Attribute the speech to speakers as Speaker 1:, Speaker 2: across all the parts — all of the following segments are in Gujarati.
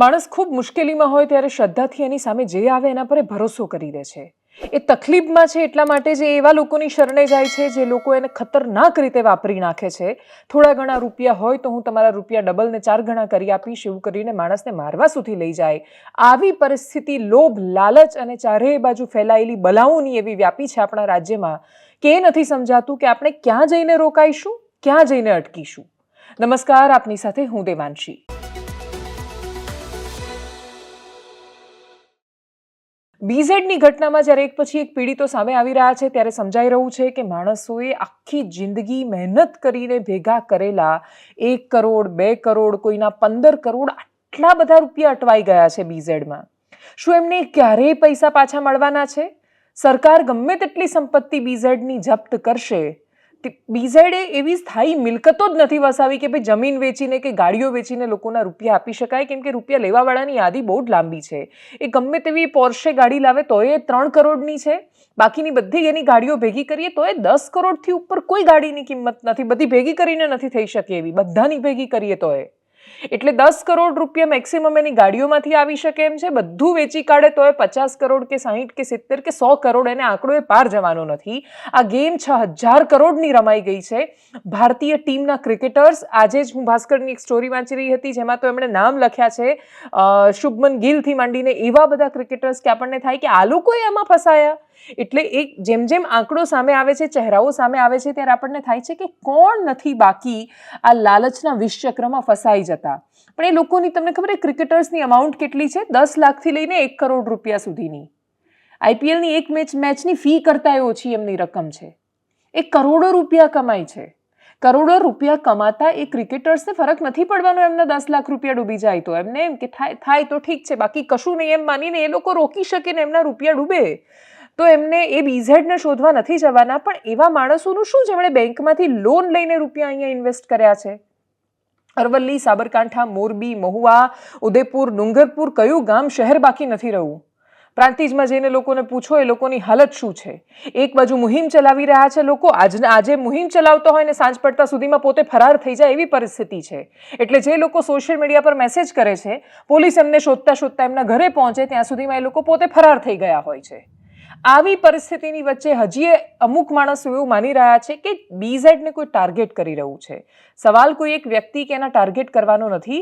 Speaker 1: માણસ ખૂબ મુશ્કેલીમાં હોય ત્યારે શ્રદ્ધાથી એની સામે જે આવે એના પર ભરોસો કરી દે છે. એ તકલીફમાં છે એટલા માટે જે એવા લોકોની શરણે જાય છે જે લોકો એને ખતરનાક રીતે વાપરી નાખે છે. થોડા ઘણા રૂપિયા હોય તો હું તમારા રૂપિયા ડબલ ને ચાર ગણા કરી આપીશ, એવું કરીને માણસને મારવા સુધી લઈ જાય. આવી પરિસ્થિતિ લોભ, લાલચ અને ચારેય બાજુ ફેલાયેલી બલાઓની એવી વ્યાપી છે આપણા રાજ્યમાં કે એ નથી સમજાતું કે આપણે ક્યાં જઈને રોકાઈશું, ક્યાં જઈને અટકીશું. નમસ્કાર, આપની સાથે હું દેવાંશી. બીઝેડની ઘટનામાં જ્યારે એક પછી એક પીડિતો સામે આવી રહ્યા છે, ત્યારે સમજાઈ રહ્યું છે કે માણસોએ આખી જિંદગી મહેનત કરીને ભેગા કરેલા એક કરોડ, બે કરોડ, કોઈના પંદર કરોડ આટલા બધા રૂપિયા અટવાઈ ગયા છે બીઝેડમાં. શું એમને ક્યારેય પૈસા પાછા મળવાના છે? સરકાર ગમે તેટલી સંપત્તિ બીઝેડની જપ્ત કરશે બીઝેડે એવી સ્થાયી મિલકતો જ નથી વસાવી કે ભાઈ જમીન વેચીને કે ગાડીઓ વેચીને લોકોના રૂપિયા આપી શકાય, કેમ કે રૂપિયા લેવાવાળાની યાદી બહુ જ લાંબી છે. એ ગમે તેવી પોર્શે ગાડી લાવે તો એ ત્રણ કરોડની છે. બાકીની બધી એની ગાડીઓ ભેગી કરીએ તો એ દસ કરોડથી ઉપર કોઈ ગાડીની કિંમત નથી. બધી ભેગી કરીને નથી થઈ શકે એવી. બધાની ભેગી કરીએ તો એ એટલે દસ કરોડ રૂપિયા મેક્સિમમ એની ગાડીઓમાંથી આવી શકે એમ છે? બધું વેચી કાઢે તો એ પચાસ કરોડ કે સાહીઠ કે સિત્તેર કે સો કરોડ એને આંકડો એ પાર જવાનો નથી. આ ગેમ છ હજાર કરોડની રમાઈ ગઈ છે. ભારતીય ટીમના ક્રિકેટર્સ આજે જ હું ભાસ્કરની એક સ્ટોરી વાંચી રહી હતી, જેમાં તો એમણે નામ લખ્યા છે શુભમન ગિલથી માંડીને એવા બધા ક્રિકેટર્સ કે આપણને થાય કે આ લોકોએ આમાં ફસાયા. એટલે એક જેમ જેમ આંકડો સામે આવે છે, ચહેરાઓ સામે આવે છે, ત્યારે આપણને થાય છે કે કોણ નથી બાકી આ લાલચના વિષચક્રમાં ફસાઈ જતા. પણ એ લોકોની તમને ખબર છે ક્રિકેટર્સની અમાઉન્ટ કેટલી છે? દસ લાખથી લઈને એક કરોડ રૂપિયા સુધીની. આઈપીએલની એક મેચ મેચની ફી કરતાંય ઓછી એમની રકમ છે. એ કરોડો રૂપિયા કમાય છે. કરોડો રૂપિયા કમાતા એ ક્રિકેટર્સને ફરક નથી પડવાનો એમના દસ લાખ રૂપિયા ડૂબી જાય તો. એમને એમ કે થાય થાય તો ઠીક છે, બાકી કશું નહીં એમ માનીને એ લોકો રોકી શકે ને એમના રૂપિયા ડૂબે. તો એમને એ બીઝેડને શોધવા નથી જવાના, પણ એવા માણસોનું શું જેમણે બેંકમાંથી લોન લઈને રૂપિયા અહીંયા ઇન્વેસ્ટ કર્યા છે? અરવલ્લી, સાબરકાંઠા, મોરબી, મહુવા, ઉદયપુર, ડુંગરપુર કયું ગામ શહેર બાકી નથી રહ્યું? પ્રાંતિજમાં જઈને લોકોને પૂછો, એ લોકોની હાલત શું છે? એક બાજુ મુહિમ ચલાવી રહ્યા છે લોકો, આજના આજે મુહિમ ચલાવતો હોય ને સાંજ પડતા સુધીમાં પોતે ફરાર થઈ જાય એવી પરિસ્થિતિ છે. એટલે જે લોકો સોશિયલ મીડિયા પર મેસેજ કરે છે, પોલીસ એમને શોધતા શોધતા એમના ઘરે પહોંચે, ત્યાં સુધીમાં એ લોકો પોતે ફરાર થઈ ગયા હોય છે. આવી પરિસ્થિતિની વચ્ચે હજી અમુક માણસો એવું માની રહ્યા છે કે બીઝેડને કોઈ ટાર્ગેટ કરી રહ્યું છે. સવાલ કોઈ એક વ્યક્તિ કે એના ટાર્ગેટ કરવાનો નથી.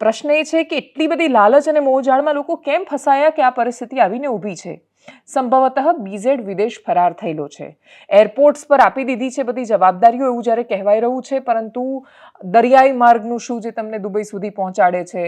Speaker 1: પ્રશ્ન એ છે કે એટલી બધી લાલચ અને મોહજાળમાં લોકો કેમ ફસાયા કે આ પરિસ્થિતિ આવીને ઊભી છે? સંભવતઃ બીઝેડ વિદેશ ફરાર થયેલો છે. એરપોર્ટ્સ પર આપી દીધી છે બધી જવાબદારીઓ એવું જ્યારે કહેવાય રહ્યું છે, પરંતુ દરિયાઈ માર્ગનું શું જે તમને દુબઈ સુધી પહોંચાડે છે?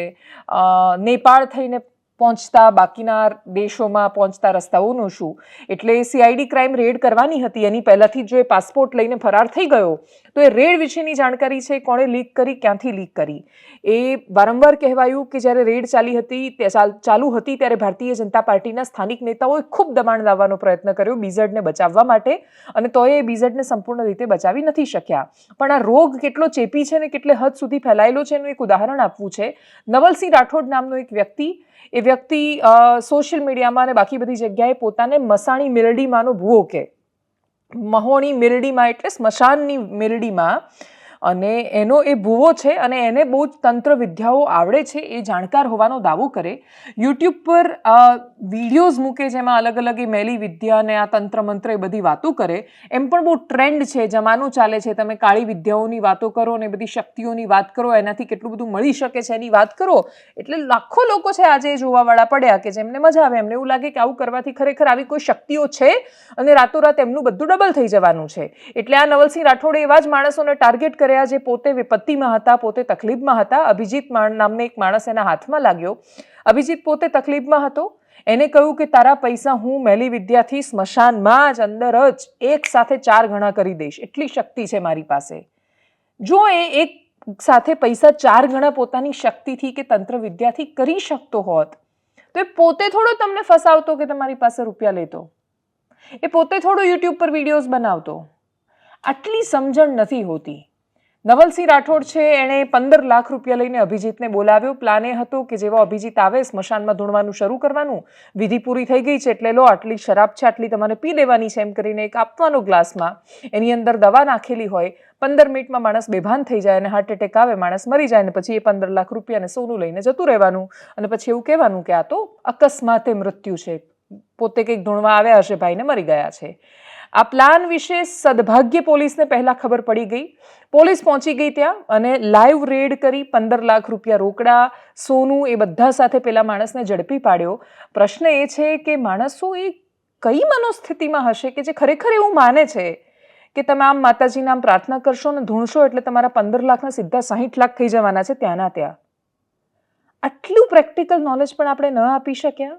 Speaker 1: નેપાળ થઈને પહોંચતા, બાકીના દેશોમાં પહોંચતા રસ્તાઓનું શું એટલે સીઆઈડી ક્રાઇમ રેડ કરવાની હતી. એની પહેલાંથી જો એ પાસપોર્ટ લઈને ફરાર થઈ ગયો, તો એ રેડ વિશેની જાણકારી છે કોણે લીક કરી, ક્યાંથી લીક કરી? એ વારંવાર કહેવાયું કે જ્યારે રેડ ચાલી હતી ચાલુ હતી ત્યારે ભારતીય જનતા પાર્ટીના સ્થાનિક નેતાઓએ ખૂબ દબાણ લાવવાનો પ્રયત્ન કર્યો બીઝડને બચાવવા માટે અને તોય એ બીઝડને સંપૂર્ણ રીતે બચાવી નથી શક્યા. પણ આ રોગ કેટલો ચેપી છે ને કેટલે હદ સુધી ફેલાયેલો છે એનું એક ઉદાહરણ આપવું છે. નવલસિંહ રાઠોડ નામનો એક વ્યક્તિ એ વ્યક્તિ સોશિયલ મીડિયામાં અને બાકી બધી જગ્યાએ પોતાને મસાણી મેરડીમાંનો ભૂવો કે. મહોણી મેરડીમાં એટલે સ્મશાનની મિરડીમાં અને એનો એ ભૂવો છે અને એને બહુ જ તંત્ર વિદ્યાઓ આવડે છે એ જાણકાર હોવાનો દાવો કરે. યુટ્યુબ પર વિડીયોઝ મૂકે જેમાં અલગ અલગ એ મેલી વિદ્યા અને આ તંત્ર મંત્ર એ બધી વાતો કરે. એમ પણ બહુ ટ્રેન્ડ છે, જમાનું ચાલે છે. તમે કાળી વિદ્યાઓની વાતો કરો અને બધી શક્તિઓની વાત કરો, એનાથી કેટલું બધું મળી શકે છે એની વાત કરો. એટલે લાખો લોકો છે આજે જોવાવાળા પડ્યા કે જેમને મજા આવે, એમને એવું લાગે કે આવું કરવાથી ખરેખર આવી કોઈ શક્તિઓ છે અને રાતોરાત એમનું બધું ડબલ થઈ જવાનું છે. એટલે આ નવલસિંહ રાઠોડે એવા જ માણસોને ટાર્ગેટ કર્યા જે પોતે વિપત્તિમાં હતા, પોતે તકલીફમાં હતા. અભિજીત નામને એક માણસ એના હાથમાં લાગ્યો. અભિજીત પોતે તકલીફમાં હતો. એને કહ્યું કે, તારા પૈસા હું મેલી વિદ્યાથી સ્મશાનમાં જ અંદર જ એક સાથે ચાર ગણા કરી દઈશ. એટલી શક્તિ છે મારી પાસે. જો એ એક સાથે પૈસા ચાર ગણા પોતાની શક્તિથી કે તંત્ર વિદ્યાથી કરી શકતો હોત, તો એ પોતે થોડો તમને ફસાવતો કે તમારી પાસે રૂપિયા લેતો? એ પોતે થોડો યુટ્યુબ પર વિડીયોઝ બનાવતો? આટલી સમજણ નથી હોતી. નવલસિંહ રાઠોડ છે, એણે પંદર લાખ રૂપિયા લઈને અભિજીતને બોલાવ્યો. પ્લાન એ હતો કે જેવો અભિજીત આવે, સ્મશાનમાં ધૂણવાનું શરૂ કરવાનું. વિધિ પૂરી થઈ ગઈ છે એટલે લો, આટલી શરાબ છે, આટલી તમારે પી લેવાની છે એમ કરીને એક આપવાનો ગ્લાસમાં. એની અંદર દવા નાખેલી હોય, પંદર મિનિટમાં માણસ બેભાન થઈ જાય અને હાર્ટ એટેક આવે, માણસ મરી જાય અને પછી એ પંદર લાખ રૂપિયાને સોનું લઈને જતું રહેવાનું. અને પછી એવું કહેવાનું કે આ તો અકસ્માતે મૃત્યુ છે. પોતે કંઈક ધૂણવા આવ્યા હશે, ભાઈને મરી ગયા છે. આ પ્લાન વિશે સદભાગ્ય પોલીસને પહેલાં ખબર પડી ગઈ. પોલીસ પહોંચી ગઈ ત્યાં અને લાઈવ રેડ કરી પંદર લાખ રૂપિયા રોકડા, સોનું એ બધા સાથે પેલા માણસને ઝડપી પાડ્યો. પ્રશ્ન એ છે કે માણસો એ કઈ મનોસ્થિતિમાં હશે કે જે ખરેખર એવું માને છે કે તમે આમ માતાજીના આમ પ્રાર્થના કરશો ને ધૂણશો એટલે તમારા પંદર લાખના સીધા સાહીઠ લાખ થઈ જવાના છે ત્યાંના ત્યાં. આટલું પ્રેક્ટિકલ નોલેજ પણ આપણે ન આપી શક્યા?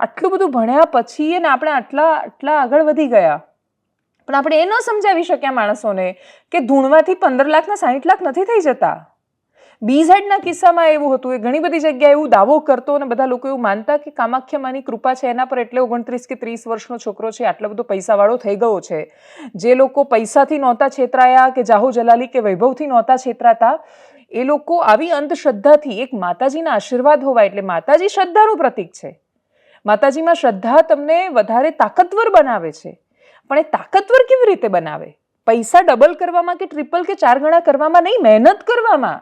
Speaker 1: આટલું બધું ભણ્યા પછી ને આપણે આટલા આટલા આગળ વધી ગયા. પણ આપણે એ ન સમજાવી શક્યા માણસોને કે ધૂણવાથી પંદર લાખના સાહીઠ લાખ નથી થઈ જતા. બીઝેડના કિસ્સામાં એવું હતું, એ ઘણી બધી જગ્યાએ એવું દાવો કરતો અને બધા લોકો એવું માનતા કે કામાખ્યમાની કૃપા છે એના પર એટલે ઓગણત્રીસ કે ત્રીસ વર્ષનો છોકરો છે, આટલો બધો પૈસાવાળો થઈ ગયો છે. જે લોકો પૈસાથી નહોતા છેતરાયા કે જાહો જલાલી કે વૈભવથી નહોતા છેતરાતા, એ લોકો આવી અંધશ્રદ્ધાથી, એક માતાજીના આશીર્વાદ હોવા એટલે માતાજી શ્રદ્ધાનું પ્રતીક છે. માતાજીમાં શ્રદ્ધા તમને વધારે તાકતવર બનાવે છે. પણ એ તાકતવર કેવી રીતે બનાવે? પૈસા ડબલ કરવામાં કે ટ્રિપલ કે ચાર ગણા કરવામાં નહીં, મહેનત કરવામાં.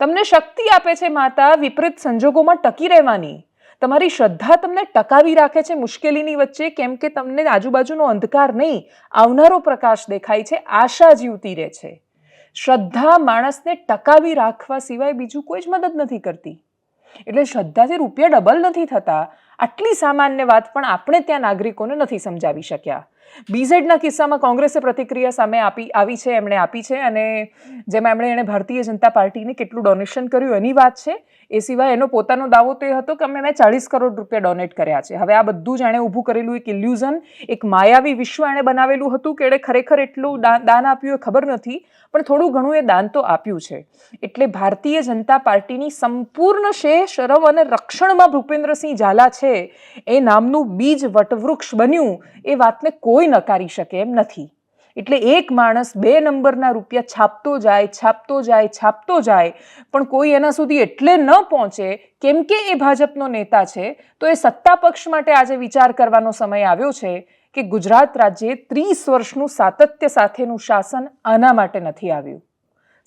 Speaker 1: તમને શક્તિ આપે છે માતા વિપરીત સંજોગોમાં ટકી રહેવાની. તમારી શ્રદ્ધા તમને ટકાવી રાખે છે મુશ્કેલીની વચ્ચે, કેમ કે તમને આજુબાજુનો અંધકાર નહીં, આવનારો પ્રકાશ દેખાય છે, આશા જીવતી રહે છે. શ્રદ્ધા માણસને ટકાવી રાખવા સિવાય બીજું કોઈ જ મદદ નથી કરતી. એટલે શ્રદ્ધાથી રૂપિયા ડબલ નથી થતા આટલી સામાન્ય વાત પણ આપણે ત્યાં નાગરિકોને નથી સમજાવી શક્યા. બીઝેડના કિસ્સામાં કોંગ્રેસે પ્રતિક્રિયા સામે આપી, આવી છે, એમણે આપી છે અને જેમાં એમણે, એણે ભારતીય જનતા પાર્ટીને કેટલું ડોનેશન કર્યું એની વાત છે. એ સિવાય એનો પોતાનો દાવો તો એ હતો કે અમે મેં ચાળીસ કરોડ રૂપિયા ડોનેટ કર્યા છે. હવે આ બધું જ એણે ઊભું કરેલું એક ઇલ્યુઝન એક માયાવી વિશ્વ એણે બનાવેલું હતું કે એણે ખરેખર એટલું દાન આપ્યું એ ખબર નથી, પણ થોડું ઘણું એ દાન તો આપ્યું છે. એટલે ભારતીય જનતા પાર્ટીની સંપૂર્ણ શેહ, શરમ અને રક્ષણમાં ભૂપેન્દ્રસિંહ ઝાલા છે, એ નામનું બીજ વટવૃક્ષ બન્યું, એ વાતને કોઈ નકારી શકે એમ નથી. એટલે એક માણસ બે નંબરના રૂપિયા છાપતો જાય છાપતો જાય છાપતો જાય, પણ કોઈ એના સુધી એટલે ન પહોંચે, કેમ કે એ ભાજપનો નેતા છે, તો એ સત્તા પક્ષ માટે આજે વિચાર કરવાનો સમય આવ્યો છે કે ગુજરાત રાજ્યે ત્રીસ વર્ષનું સાતત્ય સાથેનું શાસન આના માટે નથી આવ્યું.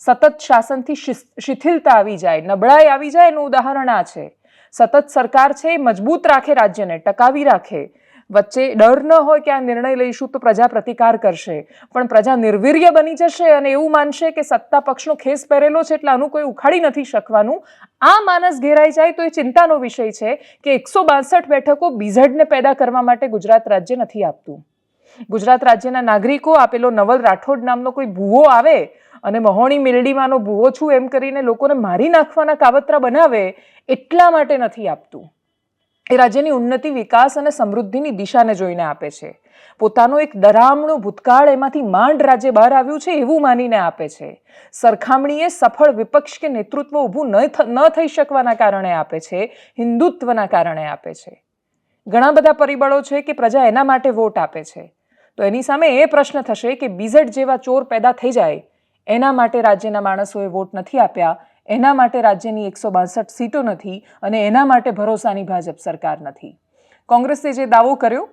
Speaker 1: સતત શાસનથી શિથિલતા આવી જાય, નબળાઈ આવી જાય એનું ઉદાહરણ આ છે. સતત સરકાર છે એ મજબૂત રાખે રાજ્યને, ટકાવી રાખે વચ્ચે ડર ન હોય કે આ નિર્ણય લઈશું તો પ્રજા પ્રતિકાર કરશે. પણ પ્રજા નિર્વીર્ય બની જશે અને એવું માનશે કે સત્તા પક્ષનો ખેસ પહેરેલો છે એટલે આનું કોઈ ઉખાડી નથી શકવાનું. આ માનસ ઘેરાઈ જાય તો એ ચિંતાનો વિષય છે કે એકસો બાસઠ બેઠકો બીઝડને પેદા કરવા માટે ગુજરાત રાજ્ય નથી આપતું. ગુજરાત રાજ્યના નાગરિકો આપેલો નવલ રાઠોડ નામનો કોઈ ભૂવો આવે અને મહોણી મિલડીમાંનો ભૂવો છું એમ કરીને લોકોને મારી નાખવાના કાવતરા બનાવે એટલા માટે નથી આપતું. એ રાજ્યની ઉન્નતિ, વિકાસ અને સમૃદ્ધિની દિશાને જોઈને આપે છે. પોતાનો એક ડરામણો ભૂતકાળ એમાંથી માંડ રાજ્ય બહાર આવ્યું છે એવું માનીને આપે છે. સરખામણીએ સફળ વિપક્ષ કે નેતૃત્વ ઊભું ન થઈ શકવાના કારણે આપે છે, હિન્દુત્વના કારણે આપે છે. ઘણા બધા પરિબળો છે કે પ્રજા એના માટે વોટ આપે છે. તો એની સામે એ પ્રશ્ન થશે કે બીઝેડ જેવા ચોર પેદા થઈ જાય, એના માટે રાજ્યના માણસોએ વોટ નથી આપ્યા એના માટે રાજ્યની એકસો બાસઠ સીટો નથી અને એના માટે ભરોસાની ભાજપ સરકાર નથી. કોંગ્રેસે જે દાવો કર્યો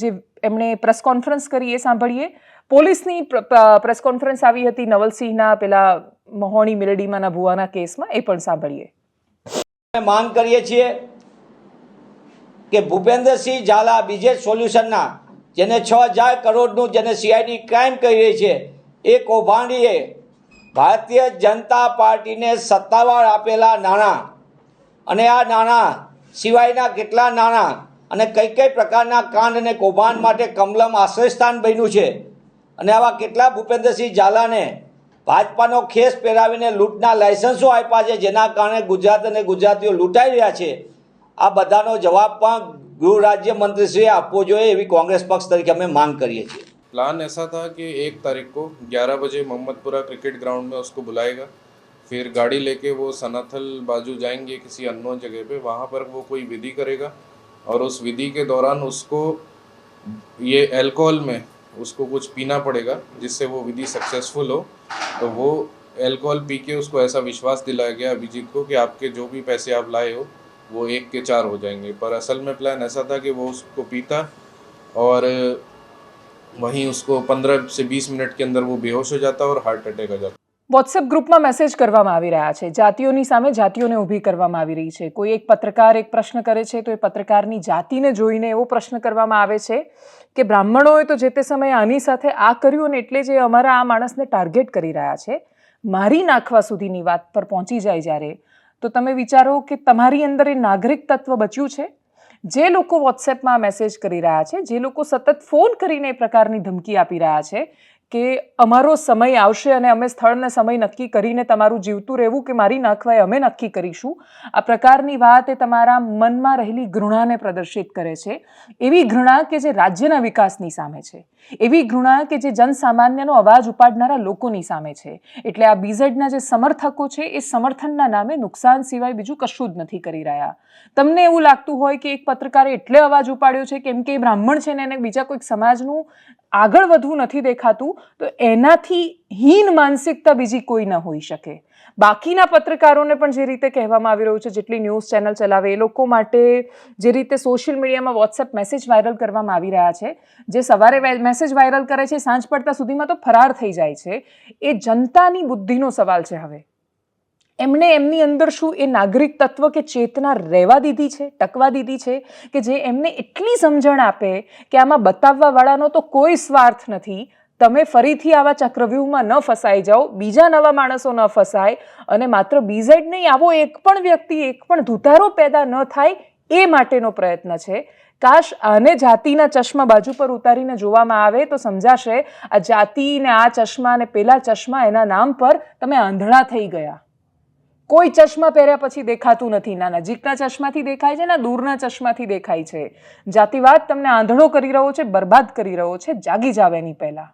Speaker 1: જે એમણે પ્રેસ કોન્ફરન્સ કરી એ સાંભળીએ, પોલીસની પ્રેસ કોન્ફરન્સ આવી હતી નવલસિંહના પેલા મહોણી મિરડીમાંના ભુવાના કેસમાં, એ પણ સાંભળીએ.
Speaker 2: માંગ કરીએ છીએ કે ભૂપેન્દ્રસિંહ ઝાલા બીજે સોલ્યુશનના, જેને છ હજાર કરોડનું જેને સીઆઈડી ક્રાઇમ કરી રહી છે એ કૌભાંડીએ ભારતીય જનતા પાર્ટીને સત્તાવાર આપેલા નાણાં અને આ નાણાં સિવાયના કેટલા નાણાં અને કઈ કઈ પ્રકારના કાંડ અને કૌભાંડ માટે કમલમ આશ્રયસ્થાન બન્યું છે અને આવા કેટલા ભૂપેન્દ્રસિંહ ઝાલાને ભાજપાનો ખેસ પહેરાવીને લૂંટના લાયસન્સો આપ્યા છે, જેના કારણે ગુજરાત અને ગુજરાતીઓ લૂંટાઈ રહ્યા છે? આ બધાનો જવાબ પણ ગૃહ રાજ્ય મંત્રીશ્રીએ આપવો જોઈએ એવી કોંગ્રેસ પક્ષ તરીકે અમે માંગ કરીએ છીએ.
Speaker 3: प्लान ऐसा था कि एक तारीख को 11 बजे मोहम्मदपुरा क्रिकेट ग्राउंड में उसको बुलाएगा। फिर गाड़ी लेके वो सनाथल बाजू जाएँगे किसी अननोन जगह पे, वहाँ पर वो कोई विधि करेगा और उस विधि के दौरान उसको ये अल्कोहल में उसको कुछ पीना पड़ेगा जिससे वो विधि सक्सेसफुल हो। तो वो अल्कोहल पी के उसको ऐसा विश्वास दिलाया गया अभिजीत को कि आपके जो भी पैसे आप लाए हो, वो एक के चार हो जाएँगे। पर असल में प्लान ऐसा था कि वो उसको पीता और वहीं उसको पंद्रह से बीस मिनट के अंदर वो बेहोश हो जाता है और हार्ट अटैक आ जाता है
Speaker 1: વોટ્સએપ ગ્રુપમાં મેસેજ કરવામાં આવી રહ્યા છે જાતિઓની સામે જાતિઓને ઊભી કરવામાં આવી રહી છે કોઈ એક પત્રકાર એક પ્રશ્ન કરે છે તો એ પત્રકારની જાતિને જોઈને એવો પ્રશ્ન કરવામાં આવે છે કે બ્રાહ્મણોએ તો જે તે સમયે આની સાથે આ કર્યું અને એટલે જ એ અમારા આ માણસને ટાર્ગેટ કરી રહ્યા છે મારી નાખવા સુધીની વાત પર પહોંચી જાય જ્યારે તો તમે વિચારો કે તમારી અંદર એ નાગરિક તત્વ બચ્યું છે જે લોકો વોટ્સએપમાં મેસેજ કરી રહ્યા છે, જે લોકો સતત ફોન કરીને એ પ્રકારની ધમકી આપી રહ્યા છે કે અમારો સમય આવશે અને અમે સ્થળને સમય નક્કી કરીને તમારું જીવતું રહેવું કે મારી નાખવાય અમે નક્કી કરીશું. આ પ્રકારની વાત એ તમારા મનમાં રહેલી ઘૃણાને પ્રદર્શિત કરે છે. એવી ઘૃણા કે જે રાજ્યના વિકાસની સામે છે. એવી ઘૃણા કે જે જનસામાન્યનો અવાજ ઉપાડનારા લોકોની સામે છે. એટલે આ બીઝેડના જે સમર્થકો છે એ સમર્થનના નામે નુકસાન સિવાય બીજું કશું જ નથી કરી રહ્યા. તમને એવું લાગતું હોય કે એક પત્રકારે એટલે અવાજ ઉપાડ્યો છે કેમ કે એ બ્રાહ્મણ છે ને એને બીજા કોઈક સમાજનું આગળ વધવું નથી દેખાતું, તો એનાથી હીન માનસિકતા બીજી કોઈ ન હોઈ શકે. બાકીના પત્રકારોને પણ જે રીતે કહેવામાં આવી રહ્યું છે, જેટલી ન્યૂઝ ચેનલ ચલાવે, એ લોકો માટે જે રીતે સોશિયલ મીડિયામાં વોટ્સએપ મેસેજ વાયરલ કરવામાં આવી રહ્યા છે, જે સવારે મેસેજ વાયરલ કરે છે, સાંજ પડતા સુધીમાં તો ફરાર થઈ જાય છે, એ જનતાની બુદ્ધિનો સવાલ છે હવે. એમણે એમની અંદર શું એ નાગરિક તત્વ કે ચેતના રહેવા દીધી છે, ટકવા દીધી છે કે જે એમને એટલી સમજણ આપે કે આમાં બતાવવાવાળાનો તો કોઈ સ્વાર્થ નથી. તમે ફરીથી આવા ચક્રવ્યૂહમાં ન ફસાઈ જાઓ, બીજા નવા માણસો ન ફસાય અને માત્ર બીઝેડ નહીં, આવો એક પણ વ્યક્તિ, એક પણ ધુતારો પેદા ન થાય એ માટેનો પ્રયત્ન છે. કાશ આને જાતિના ચશ્મા બાજુ પર ઉતારીને જોવામાં આવે તો સમજાશે, આ જાતિ ને આ ચશ્મા અને પેલા ચશ્મા એના નામ પર તમે આંધળા થઈ ગયા. કોઈ ચશ્મા પહેર્યા પછી દેખાતું નથી. ના, નજીકના ચશ્માથી દેખાય છે ના દૂરના ચશ્માથી દેખાય છે. જાતિવાદ તમને આંધળો કરી રહ્યો છે, બરબાદ કરી રહ્યો છે, જાગી જાવ એની પહેલા.